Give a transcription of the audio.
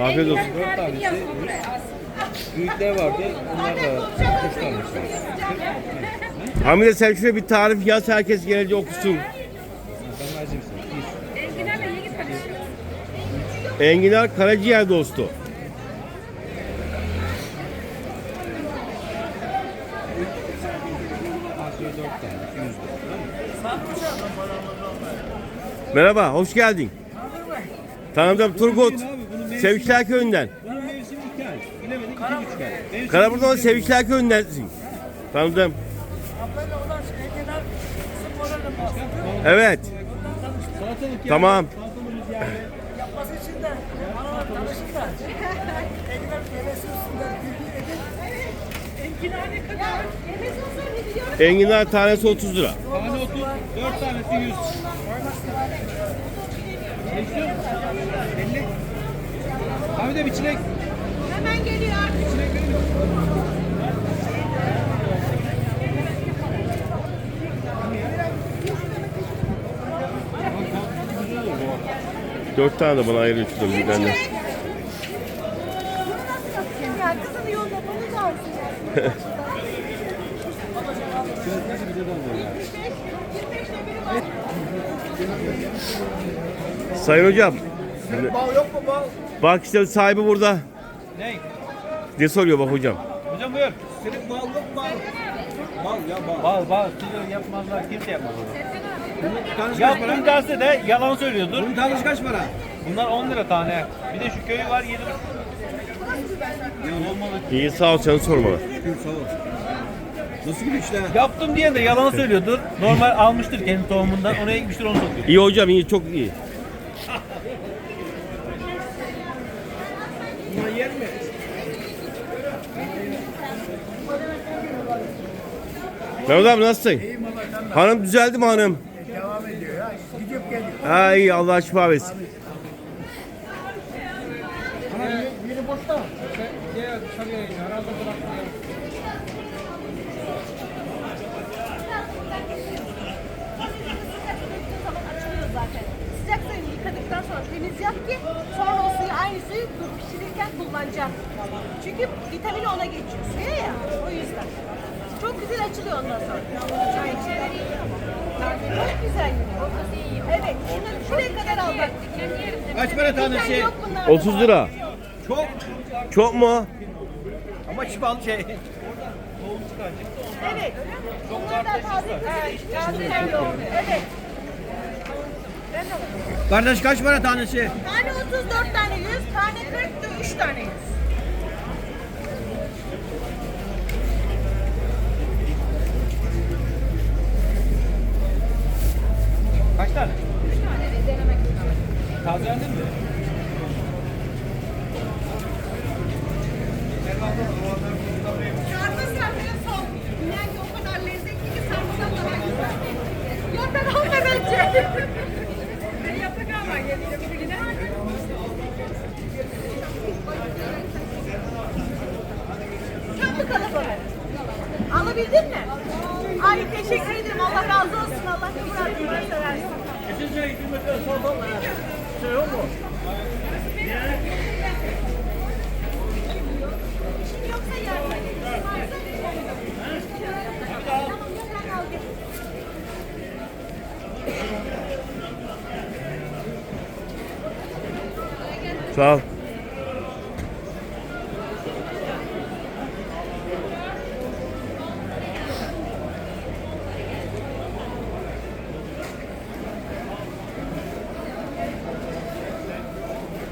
Afiyet olsun. Dört tanesi. Büyükler vardı. Onlar da üç tanesi. Hamide sen şuraya bir tarif yaz herkes gelince okusun. Sen acımsın. Enginar karaciğer dostu. Merhaba, hoş geldin. Tanıdım Turgut. Sevinçler Köyü'nden. bunun mevsimi iki ay. Bilemedik iki buçuk ay. Mevsimi Karaburun'dan Sevinçler Köyü'ndensin. Tanıdım. Evet, Salatalık yani. tamam. Salatalığımız yani. Yapması için de bana tanışın da. Ekmek yemesi üstünden bilgi edin. Enginar ne kadar? Yemek olsa ne biliyorum? Enginar tanesi 30 lira. Tane 30, dört tanesi 100. Ne istiyorsun? 50. Abi de bir çilek. Hemen geliyor. Çilek verir misin? Dört tane de bana ayırıyor şuradan bir tane. Bunu nasıl yapacağım ya? Kızın yolda bunu da alsın. Çilekleri bize de alıyor yani. 25 25'te biri var. Sayın hocam, Bal yok mu bal? bak işte sahibi burada. Ne? Ne soruyor bak hocam. Hocam buyur. Senin bal yok mu bal? Bal ya bal. Bal bal. Kilo yapmazlar. Kimse yapmaz onu. Tanesi kaç para? Yaptım derse de yalan söylüyordur. Bunun tanesi kaç para? Bunlar 10 lira tane. Bir de şu köyü var 7 lira. İyi sağ ol canı sorma. Sağ ol. Nasıl gibi işler? Yaptım diye de yalan söylüyordur. Normal almıştır kendi tohumundan. Oraya gitmiştir onu satıyor. İyi hocam iyi çok iyi. Bunlar yer mi? Mehmet abi nasılsın? Hanım düzeldi mi hanım? Devam ediyor ya. Gidip geliyor. Ha iyi Allah şifa versin. Biri boşta. Zaman kullanacaksın. Çünkü vitamini ona geçiyor suya ya o yüzden. Çok güzel açılıyor ondan sonra. Çay içilir. Çok güzel. Evet. Şunu şuraya kadar al bak. Kaç para tanesi? yok bunlarda. 30 lira. Çok. Çok mu? Ama şifalı şey. Evet. Bunlar da taze taze geliyor. Evet. Kardeş kaç para tanesi? Tane 34 tane 100, tane 40, 3 tane 100. Kaç tane? 3 tane denemek Tazelendin mi? Alabildin mi? Ay teşekkür ederim. Allah razı olsun. Allah kabul etsin. Varsa versin. Şimdi yoksa yarın. Varsa Tamam, sen al gel. Sağ ol.